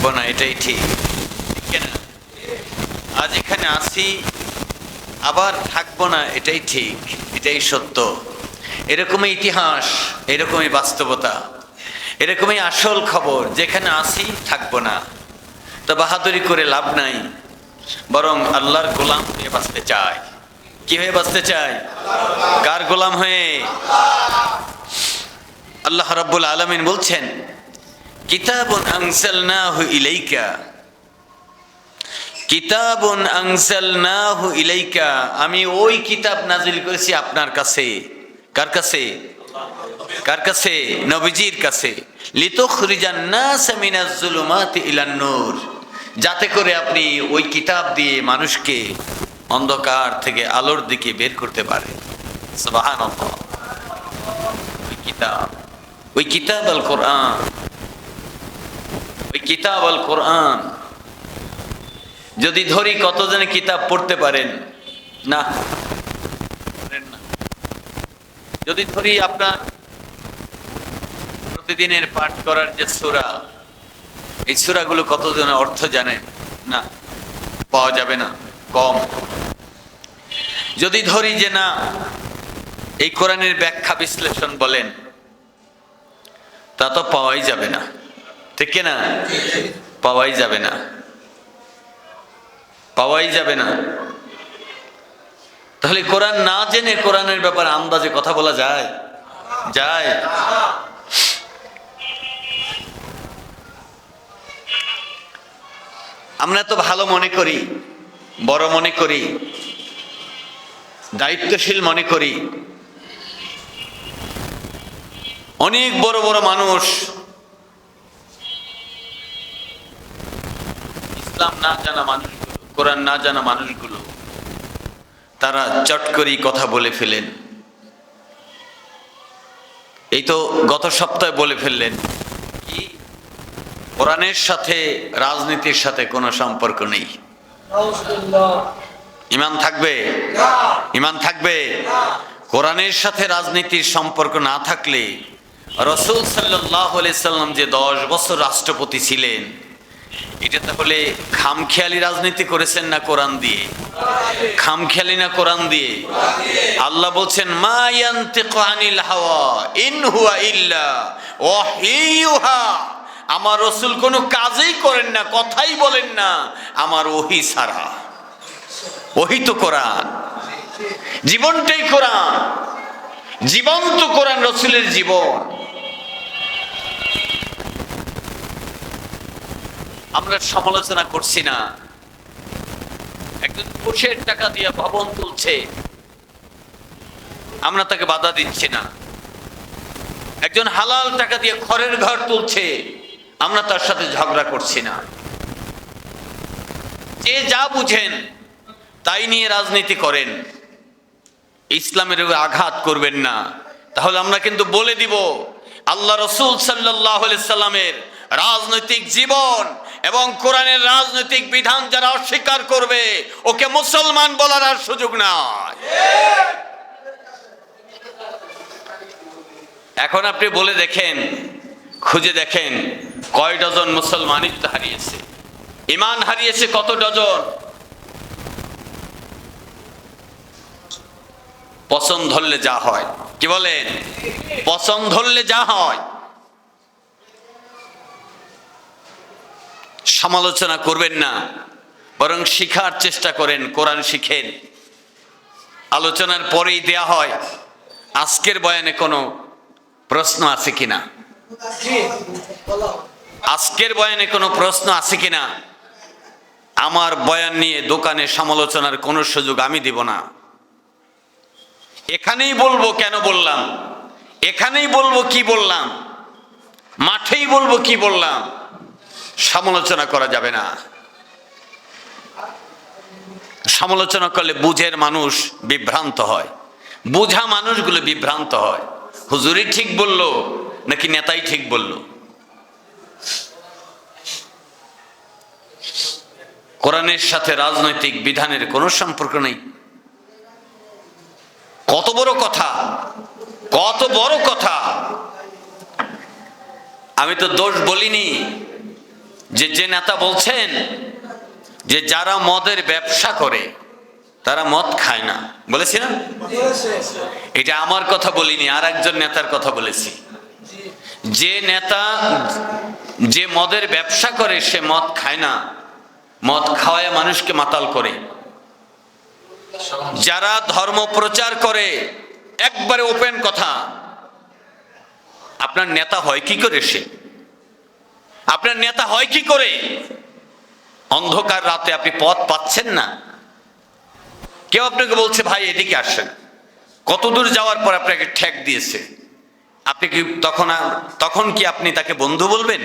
থাকব না এটাই ঠিক। কিনা? আজ এখানে আসি, আবার থাকব না, এটাই ঠিক, এটাই সত্য। এরকমই ইতিহাস, এরকমই বাস্তবতা, এরকমই আসল খবর, যেখানে আসি, থাকব না। তো বাহাদুরি করে লাভ নাই, বরং আল্লাহর গোলাম হয়ে বাঁচতে চায় কি হয়ে বাঁচতে চায় কার গোলাম হয়ে? আল্লাহ রাব্বুল আলামিন বলছেন কিতাবুন আনসালনাহু ইলাইকা। কিতাবুন আনসালনাহু ইলাইকা। আমি ওই কিতাব নাজিল করেছি আপনার কাছে। কার কাছে? কার কাছে? নবীজির কাছে। লিতুখরিজান নাস মিনাজ জুলুমাতি ইলান নূর। যাতে করে আপনি ওই কিতাব দিয়ে মানুষকে অন্ধকার থেকে আলোর দিকে বের করতে পারেন। ওই কিতাব। ওই কিতাব আল কোরআন ওই কিতাব আল কোরআন। যদি ধরি কতজনে কিতাব পড়তে পারেন? না। যদি ধরি আপনার প্রতিদিনের পাঠ করার যে সুরা, এই সুরাগুলো কতজনের অর্থ জানেন না। পাওয়া যাবে না। কম। যদি ধরি যে না, এই কোরআনের ব্যাখ্যা বিশ্লেষণ বলেন, তা তো পাওয়াই যাবে না। ঠিক না পাওয়াই যাবে না। পাওয়াই যাবে না। তাহলে কোরআন না জেনে কোরআনের ব্যাপারে আন্দাজে কথা বলা যায়? যায়। আমরা তো ভালো মনে করি, বড় মনে করি, দায়িত্বশীল মনে করি। অনেক বড় বড় মানুষ ইসলাম না জানা মানুষগুলো, কোরআন না জানা মানুষগুলো, তারা চট করেই কথা বলে ফেলেন। এই তো গত সপ্তাহে বলে ফেললেন কি, কোরআনের সাথে রাজনীতির সাথে কোনো সম্পর্ক নেই। ইমান থাকবে? ইমান থাকবে? কোরআনের সাথে রাজনীতির সম্পর্ক না থাকলে রসুল সাল্লাহ সাল্লাম যে দশ বছর রাষ্ট্রপতি ছিলেন এটা তাহলে খামখেয়ালি রাজনীতি করেছেন না কোরআন দিয়ে? খামখেয়ালি না কোরআন দিয়ে? আল্লাহ বলছেন হাওয়া, ইন হুয়া ইল্লা আমার রসুল কোনো কাজেই করেন না, কথাই বলেন না, আমার ওহি ছাড়া। ওহি তো কোরআন। জীবনটাই কোরআন। জীবন্ত কোরআন রসুলের জীবন। আমরা সমালোচনা করছি না। একজন ঘুষের টাকা দিয়ে ভবন তুলছে। আমরা তাকে বাধা দিচ্ছি না। একজন হালাল টাকা দিয়ে খড়ের ঘর তুলছে। আমরা তার সাথে ঝগড়া করছি না। যে যা বুঝেন, তাই নিয়ে রাজনীতি করেন। ইসলামের আঘাত করবেন না। তাহলে আমরা কিন্তু বলে দিব, আল্লাহ রসুল সাল্লাহ সাল্লামের রাজনৈতিক জীবন এবং কোরআনের রাজনৈতিক বিধান যারা অস্বীকার করবে, ওকে মুসলমান বলার আর সুযোগ নাই। এখন আপনি বলে দেখেন, খুঁজে দেখেন, কয় ডজন মুসলমান হারিয়েছে? ইমান হারিয়েছে কত ডজন? পছন্দ ধরলে যা হয়। কি বলেন? পছন্দ ধরলে যা হয়। সমালোচনা করবেন না, বরং শিখার চেষ্টা করেন, কোরআন শিখেন। আলোচনার পরেই দেয়া হয়, আজকের বয়ানে কোনো প্রশ্ন আছে কিনা? আজকের বয়ানে কোনো প্রশ্ন আছে কিনা? আমার বয়ান নিয়ে দোকানে সমালোচনার কোনো সুযোগ আমি দিব না। এখানেই বলব কেন বললাম? এখানেই বলব কি বললাম? মাঠেই বলব কি বললাম? সমালোচনা করা যাবে না। সমালোচনা করলে বুঝের মানুষ বিভ্রান্ত হয়। বুঝা মানুষগুলো বিভ্রান্ত হয়। হুজুরি ঠিক বলল, নাকি নেতাই ঠিক বলল? কোরআনের সাথে রাজনৈতিক বিধানের কোনো সম্পর্ক নেই। কত বড় কথা, কত বড় কথা। আমি তো দোষ বলিনি। যে যে নেতা বলছেন যে যারা মদের ব্যবসা করে, তারা মদ খায় না। বলেছি না এটা আমার কথা বলিনি আর একজন নেতার কথা বলেছি। যে নেতা যে মদের ব্যবসা করে, সে মদ খায় না। মদ খাওয়ায় মানুষকে মাতাল করে। যারা ধর্ম প্রচার করে, একবারে ওপেন কথা। আপনার নেতা হয় কি করে সে? আপনার নেতা হয় কি করে? অন্ধকার রাতে আপনি পথ পাচ্ছেন না। কেউ আপনাকে বলছে, ভাই, এদিকে আসেন। কত দূর যাওয়ার পর আপনাকে ঠেক দিয়েছে। আপনি কি তখন তখন কি আপনি তাকে বন্ধু বলবেন?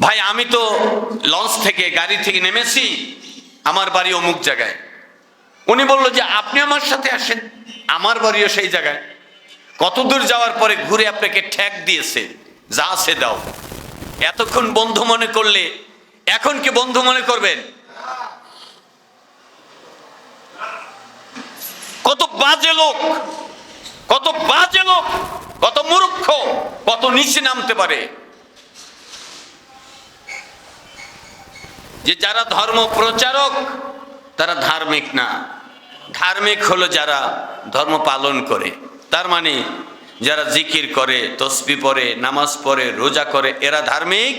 ভাই, আমি তো লঞ্চ থেকে, গাড়ি থেকে নেমেছি, আমার বাড়ি অমুক জায়গায়। উনি বলল যে, আপনি আমার সাথে আসেন, আমার বাড়িও সেই জায়গায়। কত দূর যাওয়ার পরে ঘুরে আপনাকে ঠেক দিয়েছে। যা আছে দাও। এতক্ষণ বন্ধু মনে করলে এখন কি বন্ধু মনে করবেন? কত বাজে লোক, কত বাজে লোক, কত মূর্খ, কত নিচে নামতে পারে। যে যারা ধর্ম প্রচারক, তারা ধার্মিক না। ধার্মিক হলো যারা ধর্ম পালন করে। তার মানে যারা জিকির করে, তসবি পড়ে, নামাজ পড়ে, রোজা করে, এরা ধার্মিক।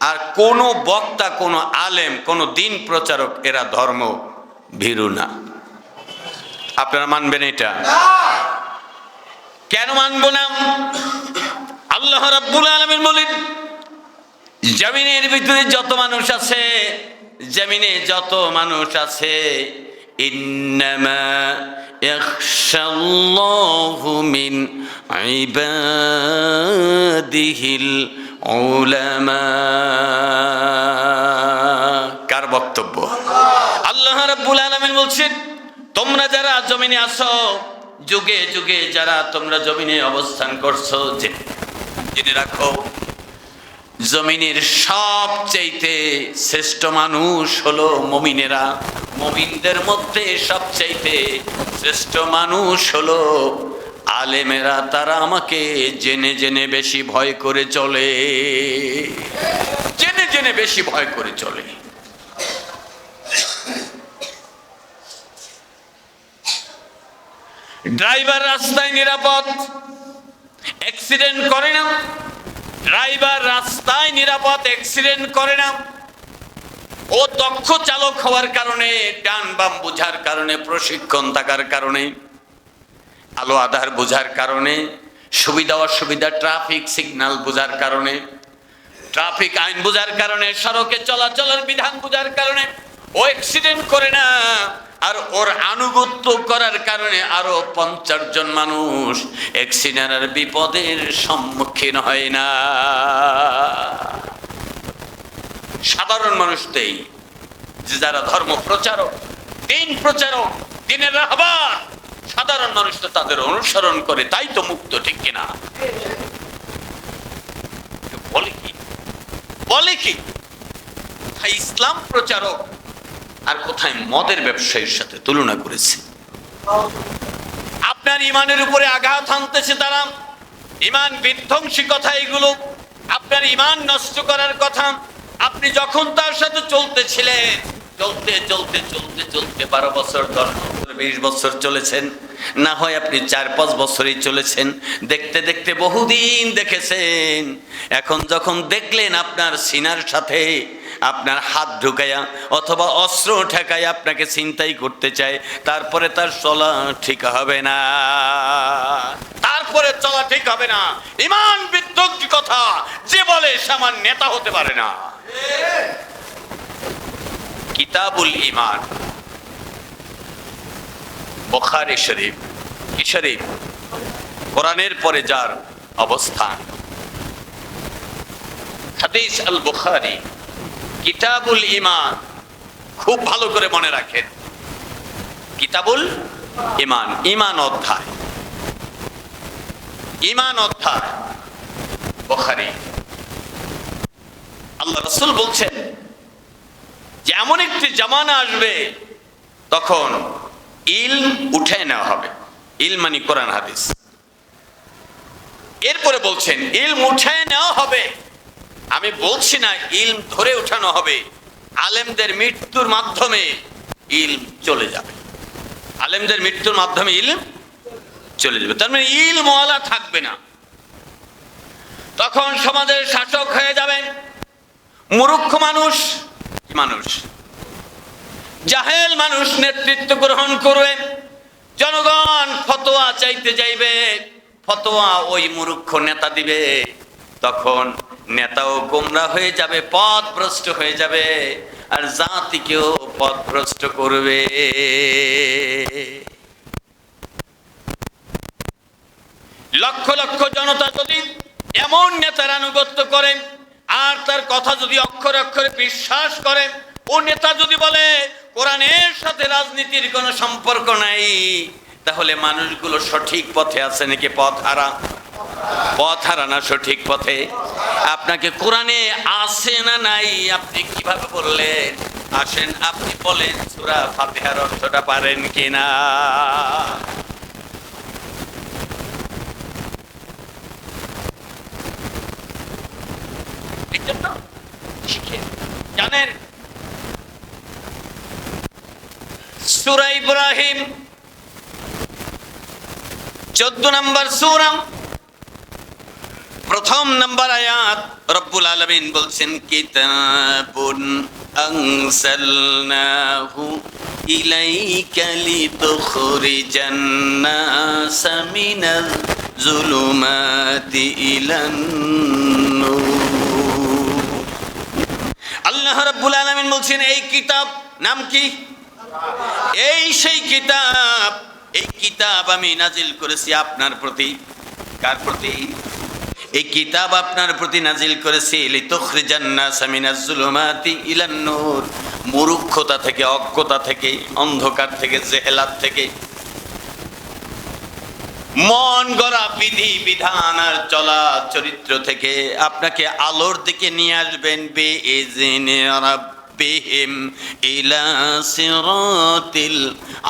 আর কোনো বক্তা, কোনো আলেম, কোনো দিন প্রচারক, এরা ধর্ম ভীরু না। আপনারা মানবেন এটা? কেন মানবো না? আল্লাহ রাব্বুল আলামিন বলেন, জমিনের ভিতরে যত মানুষ আছে, জমিনে যত মানুষ আছে ইবাদিহিল উলামা কার বক্তব্য? আল্লাহ রাব্বুল আলামিন বলছেন, তোমরা যারা জমিনে আসো যুগে যুগে যারা তোমরা জমিনে অবস্থান করছ যে জেনে রাখো জমিনের সবচাইতে শ্রেষ্ঠ মানুষ হলো মমিনেরা। মমিনদের মধ্যে সবচাইতে শ্রেষ্ঠ মানুষ হলো আলেমেরা। তারা আমাকে জেনে জেনে বেশি ভয় করে চলে। জেনে জেনে বেশি ভয় করে চলে। ড্রাইভার রাস্তায় নিরাপদ, অ্যাক্সিডেন্ট করে না। ড্রাইভার রাস্তায় নিরাপদ অ্যাক্সিডেন্ট করে না। ও দক্ষ চালক হওয়ার কারণে, ডান বাম বোঝার কারণে, প্রশিক্ষণ থাকার কারণে, আলো আধার বোঝার কারণে, সুবিধা অসুবিধা, ট্রাফিক সিগন্যাল বোঝার কারণে, ট্রাফিক আইন বোঝার কারণে, সড়কে চলাচলের বিধান বোঝার কারণে ও অ্যাক্সিডেন্ট করে না। আর ওর আনুগত্য করার কারণে আরও পঞ্চাশ জন মানুষ অ্যাক্সিডেন্টের বিপদের সম্মুখীন হয় না। সাধারণ মানুষতেই যে যারা ধর্ম প্রচারক, দিন প্রচারক, দিনের রাহবার সাধারণ মানুষ তো তাদের অনুসরণ করে, তাই তো মুক্ত, ঠিক কিনা বলে কি? বলে কি? ইসলাম প্রচারক আর কোথায় মদের ব্যবসায়ীর সাথে তুলনা করেছে? আপনার ইমানের উপরে আঘাত আনতেছে তারা। ইমান বিধ্বংসী কথা এগুলো। আপনার ইমান নষ্ট করার কথা। আপনি যখন তার সাথে চলতেছিলেন, চলতে চলতে চলতে চলতে বারো বছর, দশ বছর, বিশ বছর চলেছেন। না হয় আপনি চার, পাঁচ বছরই চলেছেন। দেখতে দেখতে বহুদিন দেখেছেন। এখন যখন দেখলেন আপনার সিনার সাথে আপনার হাত ঢুকাইয়া অথবা অস্ত্র ঠেকাইয়া আপনাকে চিন্তাই করতে চায়, তারপরে তার চলা ঠিক হবে না। তারপরে চলা ঠিক হবে না। ইমান বিদ্যুৎ কথা যে বলে সে আমার নেতা হতে পারে না। কিতাবুল ইমান বখারি শরীফ। কি শরীফ? কোরআনের পরে যার অবস্থান। হাদিস আল বুখারি কিতাবুল ইমান খুব ভালো করে মনে রাখেন। কিতাবুল ইমান ইমান অধ্যায়। ইমান অধ্যায় আল্লাহ রসুল বলছেন যে এমন একটি জামানা আসবে, তখন ইল উঠে নেওয়া হবে। ইল মানে কোরআন হাদিস। এরপরে বলছেন ইল উঠে নেওয়া হবে। আমি বলছি না, ইলম ধরে উঠানো হবে। আলেমদের মৃত্যুর মাধ্যমে ইলম চলে যাবে। আলেমদের মৃত্যুর মাধ্যমে ইলম চলে যাবে। তার মানে ইলমওয়ালা থাকবে না। তখন সমাজের শাসক হয়ে যাবে মূর্খ মানুষ মানুষ? জাহেল মানুষ নেতৃত্ব গ্রহণ করবে জনগণ ফতোয়া চাইতে যাইবে, ফতোয়া ওই মূর্খ নেতা দিবে। তখন নেতাও গোমরা হয়ে যাবে পথভ্রষ্ট হয়ে যাবে, আর জাতিকেও পথভ্রষ্ট করবে। লক্ষ লক্ষ জনতা যদি এমন নেতার আনুগত্য করেন, আর তার কথা যদি অক্ষরে অক্ষরে বিশ্বাস করেন, ও নেতা যদি বলে, কোরআনের সাথে রাজনীতির কোনো সম্পর্ক নাই। তাহলে মানুষগুলো সঠিক পথে আছে নাকি পথ হারা? পথ হারা না সঠিক পথে? আপনাকে কোরআনে আছে না নাই? আপনি কীভাবে বললেন? আসেন, আপনি বলেন, সুরা ফাতিহার অর্থটা পারেন কিনা? জানেন? সুরা ইব্রাহিম চোদ্দ নম্বর সুরাম প্রথম নম্বর আয়াত, রব্বুল আলমিন বলছেন, কিতাবুন আনসালনাহু ইলাইকা লিতুখরিজান নাস মিনাল যুলুমাতি ইলান আল্লাহ রাব্বুল আলামিন বলছেন, এই কিতাব নাম কি? এই সেই কিতাব এই কিতাব আমি নাজিল করেছি আপনার প্রতি। কার প্রতি? এই কিতাব আপনার প্রতি নাজিল করেছি যুলুমাতি মূর্খতা থেকে, অজ্ঞতা থেকে, অন্ধকার থেকে, জেহেলাত থেকে। মন গড়া বিধি, বিধান আর চলা চরিত্র থেকে আপনাকে আলোর দিকে নিয়ে আসবেন বে ইজনে রাব্বিহিম ইলা সিরাতিল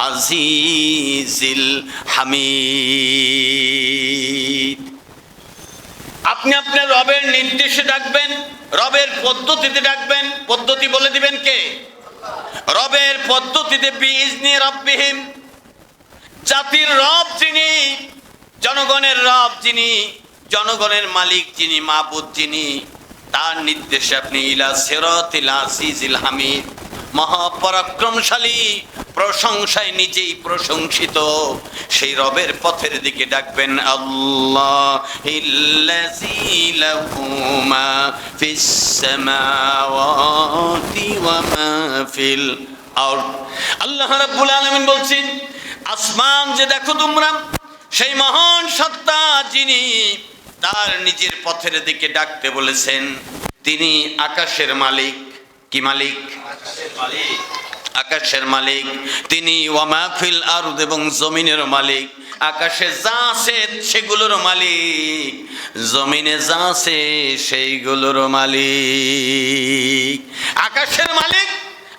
আজিজিল হামিদ আপনি আপনার রবের নির্দেশে ডাকবেন, রবের পদ্ধতিতে ডাকবেন, পদ্ধতি বলে দিবেন কে? রবের পদ্ধতিতে বিজনি রব্বিহিম, জাতির রব যিনি, জনগণের রব যিনি, জনগণের মালিক যিনি, মাবুদ যিনি তার নির্দেশে আপনি ইলা সেরতিল আজিজিল হামিদ, মহাপরাক্রমশালী, প্রশংসায় নিজেই প্রশংসিত, সেই রবের পথের দিকে ডাকবেন আল্লাহ আল্লাহ রাব্বুল আলামিন বলছেন, আসমান যে দেখো তোমরা, সেই মহান সত্তা যিনি তার নিজের পথের দিকে ডাকতে বলেছেন, তিনি আকাশের মালিক। কি মালিক? আকাশের মালিক। তিনি ওয়ামাফিল আরদ এবং জমিনের মালিক। আকাশে যা আছে সেগুলোর মালিক। জমিনে যা আছে সেইগুলোর মালিক। আকাশের মালিক,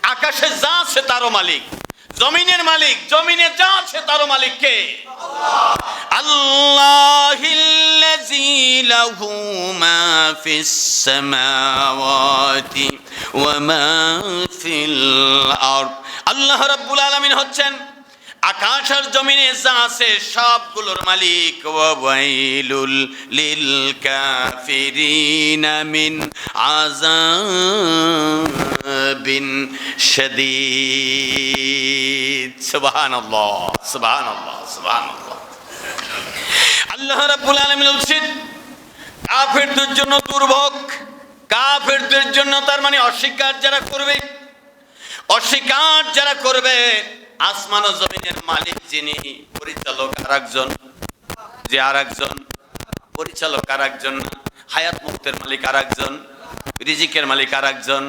আকাশে যা আছে তারও মালিক। জমিনের মালিক, জমিনে যা আছে তারও মালিক কে আল্লাহিল্লাযী লাহু মা ফিস সামাওয়াতি আল্লাহ রাব্বুল আলামিন হচ্ছেন আকাশ আর জমিনে যা আছে সবগুলোর মালিক। ওয়াইলুল লিল কাফিরিনা মিন আযাবিন শাদীদ। সুবহানাল্লাহ সুবহানাল্লাহ সুবহানাল্লাহ। আল্লাহ রাব্বুল আলামিন বলছেন, কাফেরদের জন্য দুর্ভোগ, কাফেরদের জন্য তার মানে অস্বীকার যারা করবে, অস্বীকার যারা করবে, আসমান ও জমিনের মালিক যিনি, পরিচালক আর একজন যে আর একজন পরিচালক আর একজন হায়াত মুক্তের মালিক আর একজন রিজিকের মালিক আর একজন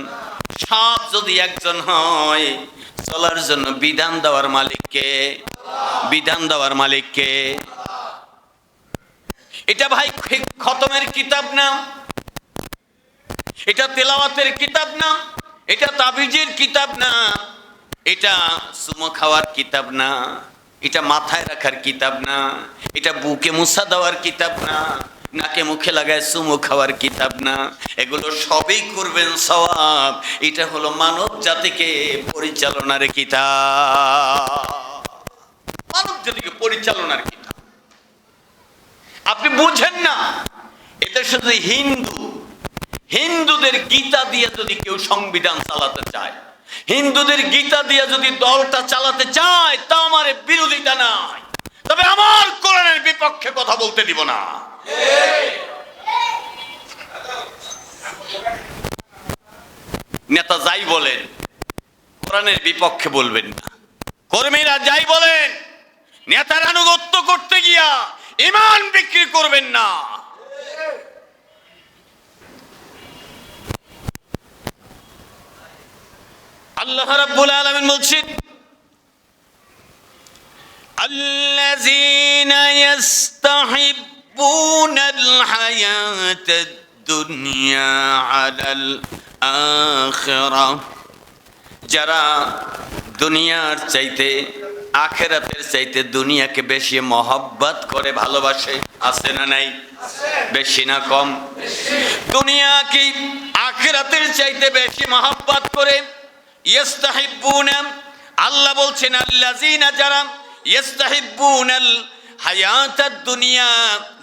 সব যদি একজন হয়, চলার জন্য বিধান দেওয়ার মালিককে বিধান দেওয়ার মালিককে এটা ভাই খতমের কিতাব না? এটা তেলাওয়াতের কিতাব না? এটা তাবিজের কিতাব না? এটা সুমো খাওয়ার কিতাব না? এটা মাথায় রাখার কিতাব না? এটা বুকে মুসা দেওয়ার কিতাব না? নাকে মুখে লাগায় চুমু খাওয়ার কিতাব না। এগুলো সবই করবেন সওয়াব। এটা হলো মানব জাতিকে পরিচালনার কিতাব। মানব জাতিকে পরিচালনার কিতাব। আপনি বুঝেন না, এটা শুধু হিন্দু। হিন্দুদের গীতা দিয়ে যদি কেউ সংবিধান চালাতে চায়, হিন্দুদের গীতা দিয়ে যদি দলটা চালাতে চায়, তা আমার বিরোধিতা নাই। তবে আমার কোরআনের বিপক্ষে কথা বলতে দিব না। নেতা যাই বলেন কোরআনের বিপক্ষে বলবেন না কর্মীরা যাই বলেন নেতার আনুগত্য করতে গিয়া ইমান বিক্রি করবেন না আল্লাহ রাব্বুল আলামিন বলছেন الذين يستحبون الحياة الدنيا على الآخرة যারা দুনিয়ার চাইতে আখেরাতের চাইতে দুনিয়াকে বেশি মহব্বত করে ভালোবাসে আছে না নাই বেশি না কম দুনিয়াকে আখেরাতের চাইতে বেশি মহব্বত করে ইস্তাহিব্বুনা আল্লাহ বলছেন আল্লাযিনা যারা ইস্তাহিব্বুনাল হায়াতাদ দুনিয়া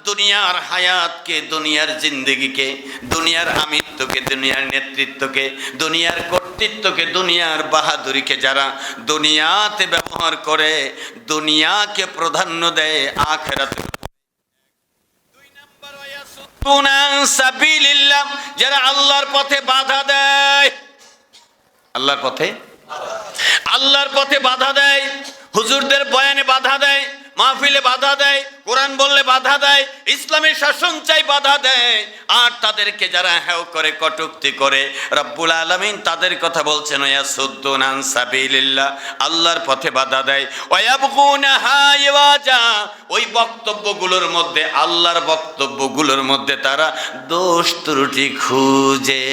দুনিয়ার হায়াতকে, দুনিয়ার জিন্দগিকে, দুনিয়ার আমিত্বকে, দুনিয়ার নেতৃত্বকে, দুনিয়ার কর্তৃত্বকে, দুনিয়ার বাহাদুরিকে যারা দুনিয়াতে ব্যবহার করে, দুনিয়াকে প্রাধান্য দেয়, আখেরাতে যারা আল্লাহর পথে বাধা দেয়। আল্লাহর পথে? আল্লাহর পথে বাধা দেয়। হুজুরদের বয়ানে বাধা দেয়। মাহফিলে বাধা দেয়, কোরআন বললে বাধা দেয়, ইসলামের শাসন চাই বাধা দেয়, আর তাদেরকে যারা হেও করে, কটুক্তি করে, রব্বুল আলামিন তাদের কথা বলছেন, ওয়া সুদ্দুন সাবিলিল্লাহ আল্লাহর পথে বাধা দেয়। ওই বক্তব্যগুলোর মধ্যে, আল্লাহর বক্তব্যগুলোর মধ্যে তারা দোষ ত্রুটি খুঁজে,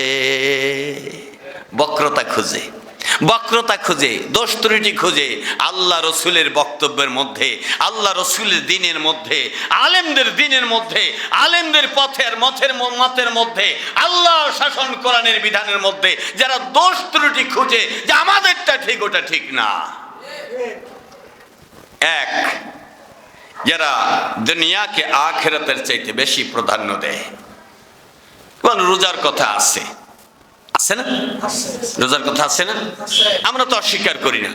বক্রতা খুঁজে। বক্রতা খুঁজে, দোষ ত্রুটি খুঁজে, আল্লাহ রসুলের বক্তব্যের মধ্যে, আল্লাহ রসুলের দিনের মধ্যে, আলেমদের দিনের মধ্যে, আলেমদের পথের মথের মতের মধ্যে, আল্লাহ শাসন কোরআনের বিধানের মধ্যে, যারা দোষ ত্রুটি খুঁজে যে আমাদেরটা ঠিক, ওটা ঠিক না। এক, যারা দুনিয়াকে আখেরাতের চাইতে বেশি প্রাধান্য দেয়। রোজার কথা আছে। আছে না? রোজার কথা আছে না? আমরা তো অস্বীকার করি না।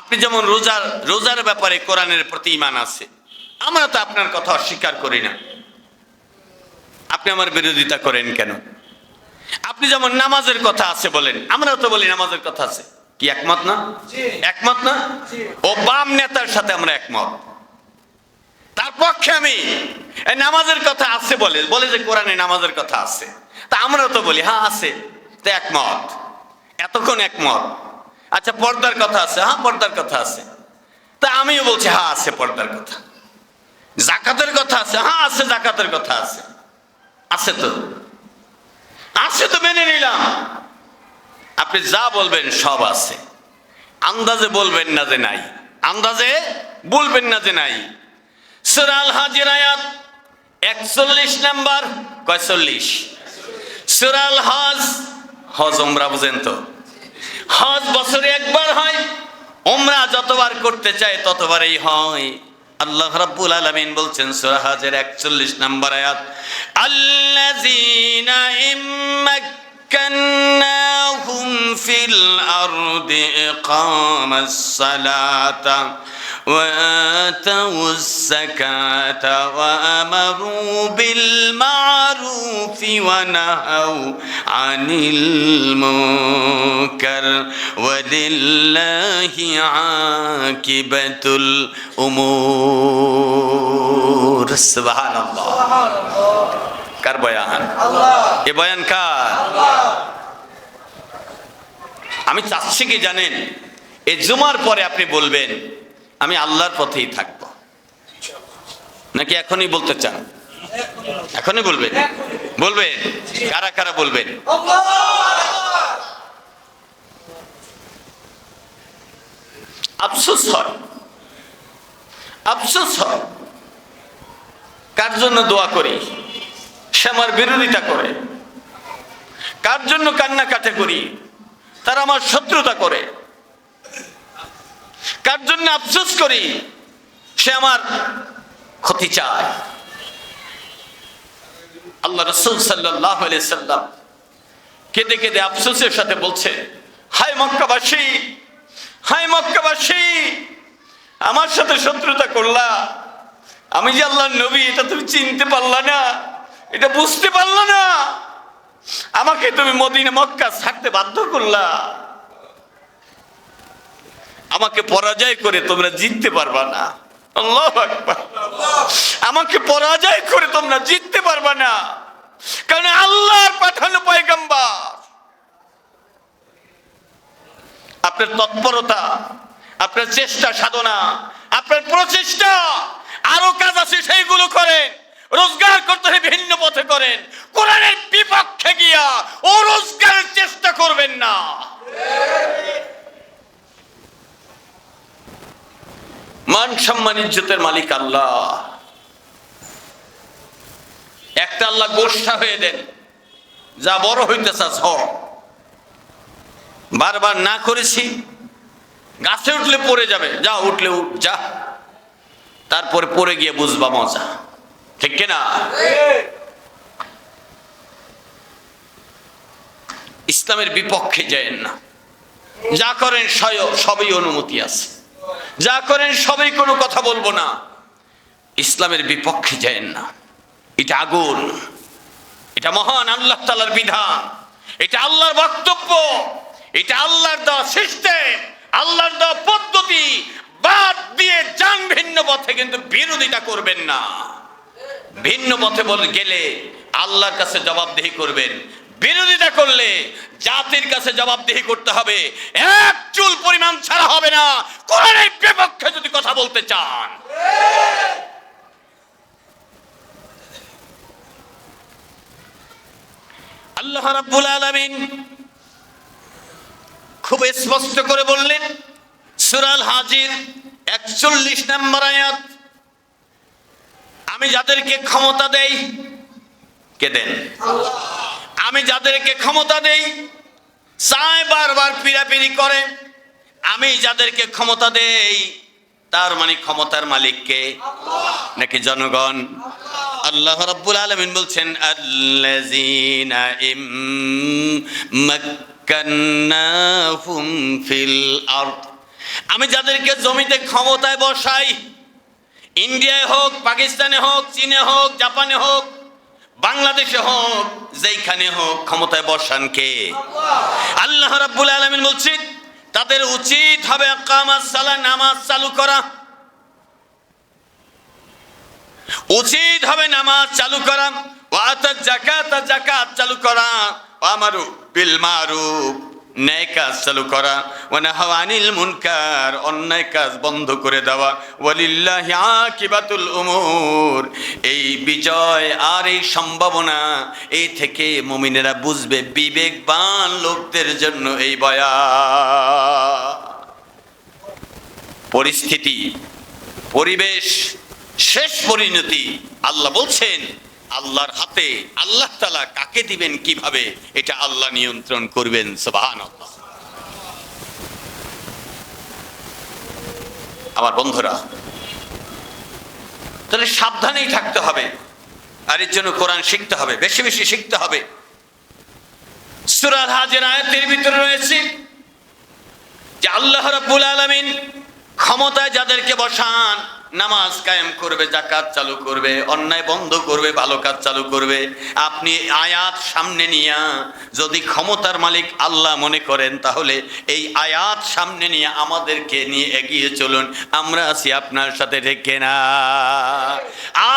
আপনি যেমন রোজার রোজার ব্যাপারে কোরআনের প্রতি ইমান আছে আমরা তো আপনার কথা অস্বীকার করি না। আপনি আমার বিরোধিতা করেন কেন? আপনি যেমন নামাজের কথা আছে বলেন আমরা তো বলি নামাজের কথা আছে। কি একমত না? একমত না? ও বাম নেতার সাথে আমরা একমত। তার পক্ষে আমি এই নামাজের কথা আছে বলে বলে যে কোরআনে নামাজের কথা আছে। তা আমরাও তো বলি হ্যাঁ আছে। তো একমত। এতক্ষণ একমত। আচ্ছা পর্দার কথা আছে হ্যাঁ পর্দার কথা আছে। তা আমিও বলছি হ্যাঁ আছে পর্দার কথা। জাকাতের কথা আছে হ্যাঁ আছে জাকাতের কথা আছে। আছে তো। আছে তো, মেনে নিলাম। আপনি যা বলবেন সব আছে। আন্দাজে বলবেন না যে নাই। আন্দাজে বলবেন না যে নাই। সুরাল হাজির আয়াত একচল্লিশ নাম্বার, কয়চল্লিশ? সুরাল হজ হজ ওমরা বুঝেন তো? হজ বছরে একবার হয় ওমরা যতবার করতে চায় ততবারই হয়। আল্লাহ রাব্বুল আলামিন বলছেন সূরা হজের 41 নম্বর আয়াত, আল্লাযীনা ইম্মাক্কান্নাহুম ফিল আরদি ইকামাস সালাতা। وآتوا الزكاة وأمروا بالمعروف ونهوا عن المنكر ولله عاقبة الأمور سبحان الله কার বয়ান এ বয়ান কার আমি চাচ্ছি কি জানেন এই জুমার পরে আপনি বলবেন আমি আল্লাহর পথেই থাকব। নাকি এখনই বলতে চান? এখনই বলবেন? বলবেন? কারা কারা বলবেন? আফসোস হয়। আফসোস হয়। কার জন্য দোয়া করি? সে আমার বিরোধিতা করে। কার জন্য কান্নাকাটি করি? তারা আমার শত্রুতা করে। কার জন্য আফসোস করি? সে আমার ক্ষতি চায়। আল্লাহ রসুল সাল্লাহ সাল্লাম কেঁদে কেঁদে আফসোসের সাথে বলছে, হায় মক্কাবাসী হায় মক্কাবাসী, আমার সাথে শত্রুতা করলা। আমি যে আল্লাহ নবী, এটা তুমি চিনতে পারলা না, এটা বুঝতে পারলা না। আমাকে তুমি মদিনা, মক্কা ছাড়তে বাধ্য করলা। আমাকে পরাজয় করে তোমরা জিততে পারবা না। আমাকে পরাজয় করে তোমরা জিততে পারবা না। কারণ আল্লাহর পাঠানো পয়গম্বর। আপনার তৎপরতা, আপনার চেষ্টা সাধনা, আপনার প্রচেষ্টা, আরও কাজ আছে সেইগুলো করেন, রোজগার করতে হলে ভিন্ন পথে করেন। কোরআনের বিপক্ষে গিয়া ও রোজগারের চেষ্টা করবেন না। মান সম্মান ইজ্জতের মালিক আল্লাহ। একটা আল্লাহ গোষ্ঠা হয়ে দেন। যা বড় হইতেছে হ বারবার না করেছি, গাছে উঠলে পড়ে যাবে। যা উঠলে উঠ, যা। তারপরে পড়ে গিয়ে বুঝবা মজা। ঠিক কিনা ইসলামের বিপক্ষে যায়েন না। যা করেন সবই অনুমতি আছে। যা করেন সবই কোনো কথা বলব না। ইসলামের বিপক্ষে যায়েন না। এটা আগুন। এটা মহান আল্লাহ তালার বিধান। এটা আল্লাহর বক্তব্য। এটা আল্লাহর দেওয়া সিস্টেম। আল্লাহর দেওয়া পদ্ধতি। বাদ দিয়ে যান ভিন্ন পথে কিন্তু বিরোধিতা করবেন না। ভিন্ন পথে বলে গেলে আল্লাহর কাছে জবাবদিহি করবেন। বিরোধিতা করলে জাতির কাছে জবাবদিহি করতে হবে। এক চুল পরিমাণ ছাড়া হবে না। কোরআনের বিপক্ষে যদি কথা বলতে চান। আল্লাহ রাব্বুল আলামিন খুব স্পষ্ট করে বললেন, সুরাল হাজির একচল্লিশ নম্বর আয়াত, আমি যাদেরকে ক্ষমতা দেই, কে দেন? আমি যাদেরকে ক্ষমতা দেই চায় বারবার পিড়াপিড়ি করে, আমি যাদেরকে ক্ষমতা দেই, তার মানে ক্ষমতার মালিককে। নাকি জনগণ? আল্লাহ রাব্বুল আলামিন বলছেন, আল্লাযীনা ইম মাক্কান্নাহুম ফিল আরদ। আমি যাদেরকে জমিতে ক্ষমতায় বসাই, ইন্ডিয়ায় হোক, পাকিস্তানে হোক, চীনে হোক, জাপানে হোক বাংলাদেশে হোক, যেইখানে হোক, ক্ষমতায় বসান কে? আল্লাহ রাব্বুল আলামিন বলছেন, তাদের উচিত হবে সালা নামাজ চালু করা। উচিত হবে নামাজ চালু করা। ওয়াতাত জাকাত জাকাত চালু করা। আমারু বিল মারুফ। ন্যায় কাজ চালু করা ওয়ানা হাওয়ানিল মুনকার, অন্যায় কাজ বন্ধ করে দেওয়া, ওয়ালিল্লাহি আকিবাতুল উমুর। এই বিজয় আর এই সম্ভাবনা, এই থেকে মুমিনেরা বুঝবে বিবেকবান লোকদের জন্য এই বয়া। পরিস্থিতি, পরিবেশ, শেষ পরিণতি, আল্লাহ বলছেন আল্লাহর হাতে আল্লাহ তালা কাকে দিবেন, কীভাবে, এটা আল্লাহ নিয়ন্ত্রণ করবেন সুবহান আমার বন্ধুরা, তাহলে সাবধানেই থাকতে হবে, আর এর জন্য কোরআন শিখতে হবে, বেশি বেশি শিখতে হবে। সুরাল হাজের আয়াতের ভিতরে রয়েছে যে আল্লাহ রাব্বুল আলামিন ক্ষমতায় যাদেরকে বসান নামাজ কায়েম করবে জাকাত চালু করবে, অন্যায় বন্ধ করবে, ভালো কাজ চালু করবে। আপনি আয়াত সামনে নিয়া যদি ক্ষমতার মালিক আল্লাহ মনে করেন, তাহলে এই আয়াত সামনে নিয়ে আমাদেরকে নিয়ে এগিয়ে চলুন। আমরা আছি আপনার সাথে রেখে না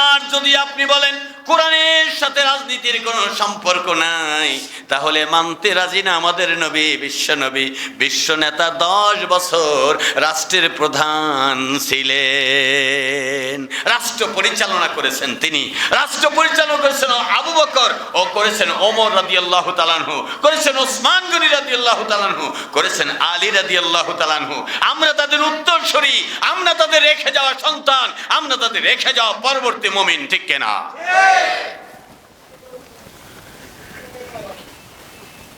আর যদি আপনি বলেন কোরআনের সাথে রাজনীতির কোনো সম্পর্ক নাই। তাহলে মানতে রাজি না আমাদের নবী, বিশ্ব নবী। বিশ্ব নেতা দশ বছর রাষ্ট্রের প্রধান ছিলেন। রাষ্ট্র পরিচালনা করেছেন তিনি। রাষ্ট্র পরিচালনা করেছেন আবু বকর ও করেছেন ওমর রাদি আল্লাহ তালানহু করেছেন ওসমান গনি রাদি আল্লাহ তালানহু করেছেন আলী রাদি আল্লাহ তালানহু আমরা তাদের উত্তরসূরি। আমরা তাদের রেখে যাওয়া সন্তান। আমরা তাদের রেখে যাওয়া পরবর্তী মমিন, ঠিক কেনা?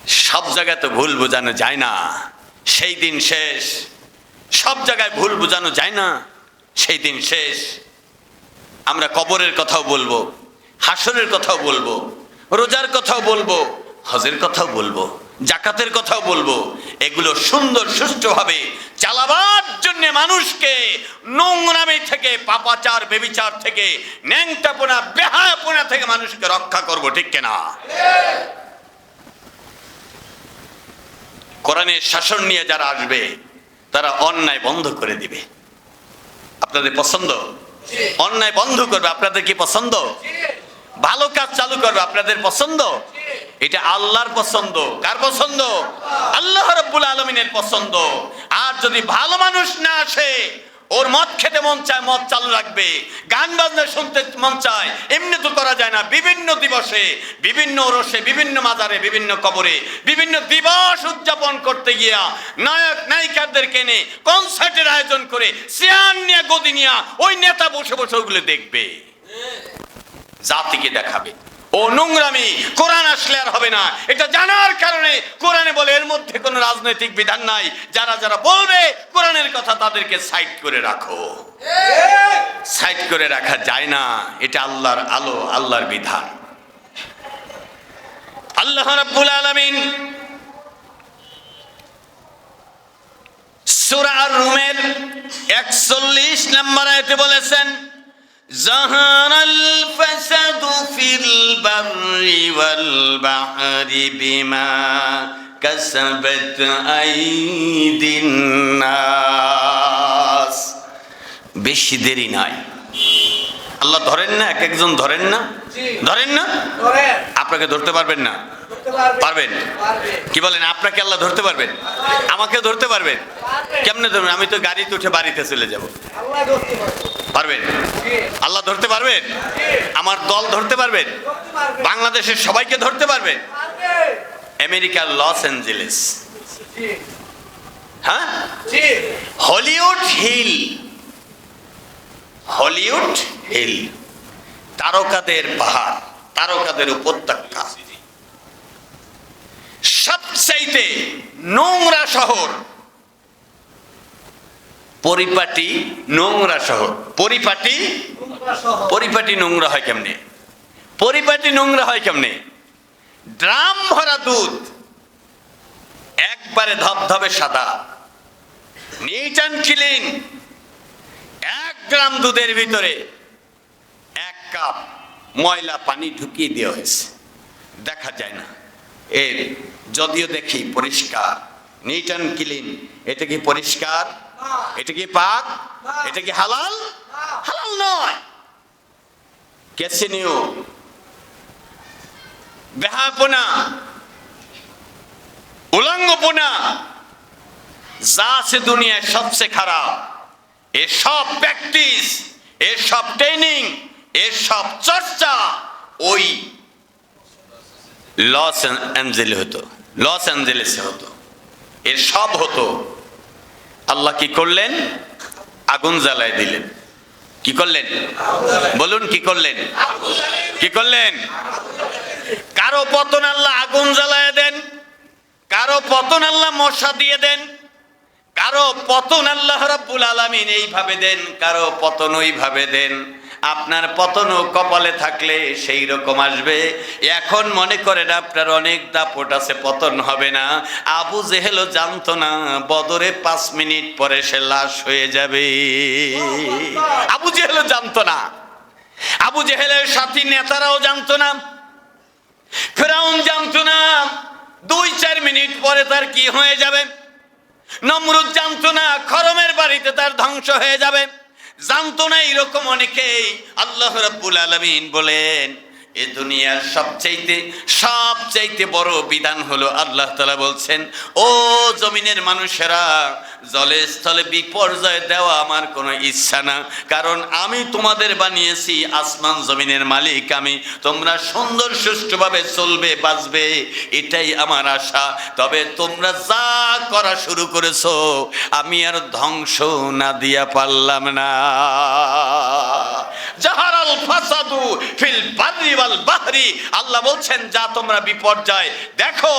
সব জায়গায় তো ভুল বোঝানো যায় না। সেই দিন শেষ। সব জায়গায় ভুল বোঝানো যায় না। সেই দিন শেষ। আমরা কবরের কথাও বলব, হাসরের কথাও বলব, রোজার কথাও বলব, হজের কথাও বলব, জাকাতের কথাও বলব। এগুলো সুন্দর, সুষ্ঠুভাবে চালাবার জন্য মানুষকে নোংরামি থেকে, পাপাচার, বেবিচার থেকে, ন্যাংটাপোনা, বেহায়াপোনা থেকে মানুষকে রক্ষা করব, ঠিক কিনা? কোরআনের শাসন নিয়ে যারা আসবে, তারা অন্যায় বন্ধ করে দিবে। আপনাদের পছন্দ? অন্যায় বন্ধ করবে, আপনাদের কি পছন্দ? ভালো কাজ চালু করবে, আপনাদের পছন্দ? এটা আল্লাহর পছন্দ। কার পছন্দ? আল্লাহ রব্বুল আলমিনের পছন্দ। আর যদি ভালো মানুষ না আসে ওর মদ খেতে মন চায়, মদ চালু রাখবে। গান বাজনা শুনতে মন চায়, এমনি তো করা যায় না। বিভিন্ন দিবসে, বিভিন্ন ওরসে, বিভিন্ন মাজারে, বিভিন্ন কবরে, বিভিন্ন দিবস উদযাপন করতে গিয়া নায়ক, নায়িকাদের কেনে কনসার্টের আয়োজন করে সিয়ান নিয়ে, গদি নিয়া ওই নেতা বসে বসে ওগুলো দেখবে। জাতিকে দেখাবে। ও নোংরামি, কোরআন আসলে আর হবে না। এটা জানার কারণে কোরআনে বলে, এর মধ্যে রাজনৈতিক বিধান নাই যারা যারা বলবে কোরআনের কথা তাদেরকে সাইড করে রাখো সাইড করে রাখা যায় না এটা আল্লাহর আলো আল্লাহর বিধান আল্লাহ রাব্বুল আলামিন সূরা আর রুমের 41 নম্বর আয়াতে বলেছেন ظهر الفساد في البر والبحر بما كسبت أيدي الناس বেশি দেরি নাই আল্লাহ ধরেন না এক একজন ধরেন না জি। ধরেন না ধরে আপনাকে ধরতে পারবেন না ধরতে পারবে পারবেন পারবে কি বলেন আপনাকে আল্লাহ ধরতে পারবেন আমাকে ধরতে পারবেন কেমনে ধরবেন আমি তো গাড়িতে উঠে বাড়িতে চলে যাব আল্লাহ ধরতে পারবে পারবেন জি আল্লাহ ধরতে পারবেন জি আমার দল ধরতে পারবেন ধরতে পারবে বাংলাদেশের সবাইকে ধরতে পারবেন পারবে আমেরিকার লস অ্যাঞ্জেলেস। হ্যাঁ? Hollywood hill. Hollywood hill. তারকাদের পাহাড় তারকাদের উপত্যকা। সবচাইতে নোংরা শহর। পরিপাটি নোংরা শহর। পরিপাটি? পরিপাটি নোংরা হয় কেমনে? পরিপাটি নোংরা হয় কেমনে? ড্রাম ভরা দুধ, একবারে ধবধবে সাদা। নিট অ্যান্ড ক্লিন এক গ্রাম দুধের ভিতরে এক কাপ ময়লা পানি ঢুকিয়ে দেওয়া হয়েছে। দেখা যায় না। এর যদিও দেখি পরিষ্কার। নিট অ্যান্ড ক্লিন এটা কি পরিষ্কার? এটা কি পাক? এটা কি হালাল? হালাল নয়। কেসে নিও বেহাপনা উলঙ্গপনা যা আছে দুনিয়ায় সবচেয়ে খারাপ। এসব প্র্যাকটিস এসব ট্রেনিং এসব চর্চা ওই লস অ্যাঞ্জেলে হতো লস অ্যাঞ্জেলেসে হতো। এর সব হতো। আল্লাহ কি করলেন? আগুন জ্বালায় দিলেন। কি করলেন? বলুন কি করলেন? কি করলেন? কারও পতন আল্লাহ আগুন জ্বালায় দেন কারও পতন আল্লাহ মশা দিয়ে দেন কারও পতন আল্লাহ রাব্বুল আলামিন এইভাবে দেন কারও পতন ওইভাবে দেন। আপনার পতনও কপালে থাকলে সেই রকম আসবে। এখন মনে করেন আপনার অনেক দাপট আছে পতন হবে না। আবু জেহেলও জানতো না বদরে পাঁচ মিনিট পরে সে লাশ হয়ে যাবে। আবু জেহেলও জানতো না। আবু জেহেলের সাথী নেতারাও জানতো না। ফেরাউন জানতো না, দুই চার মিনিট পরে তার কি হয়ে যাবে? নমরুদ জানতো না, খরমের বাড়িতে তার ধ্বংস হয়ে যাবে। জানতো না এরকম অনেকেই আল্লাহ রাব্বুল আলমিন বলেন, এ দুনিয়ার সবচাইতে সবচাইতে বড় বিধান হলো আল্লাহ তাআলা বলছেন, ও জমিনের মানুষেরা জলে স্থলে বিপর্যয় দেওয়া আমার কোনো ইচ্ছা না। কারণ আমি তোমাদের বানিয়েছি আসমান জমিনের মালিক আমি। তোমরা সুন্দর সুষ্ঠুভাবে চলবে, বাঁচবে, এটাই আমার আশা। তবে তোমরা যা করা শুরু করেছ, আমি আর ধ্বংস না দিয়া পারলাম না। জাহারাল ফাসাদু ফিল ওয়াল বাহরি। আল্লাহ বলছেন, যা তোমরা বিপর্যয় দেখো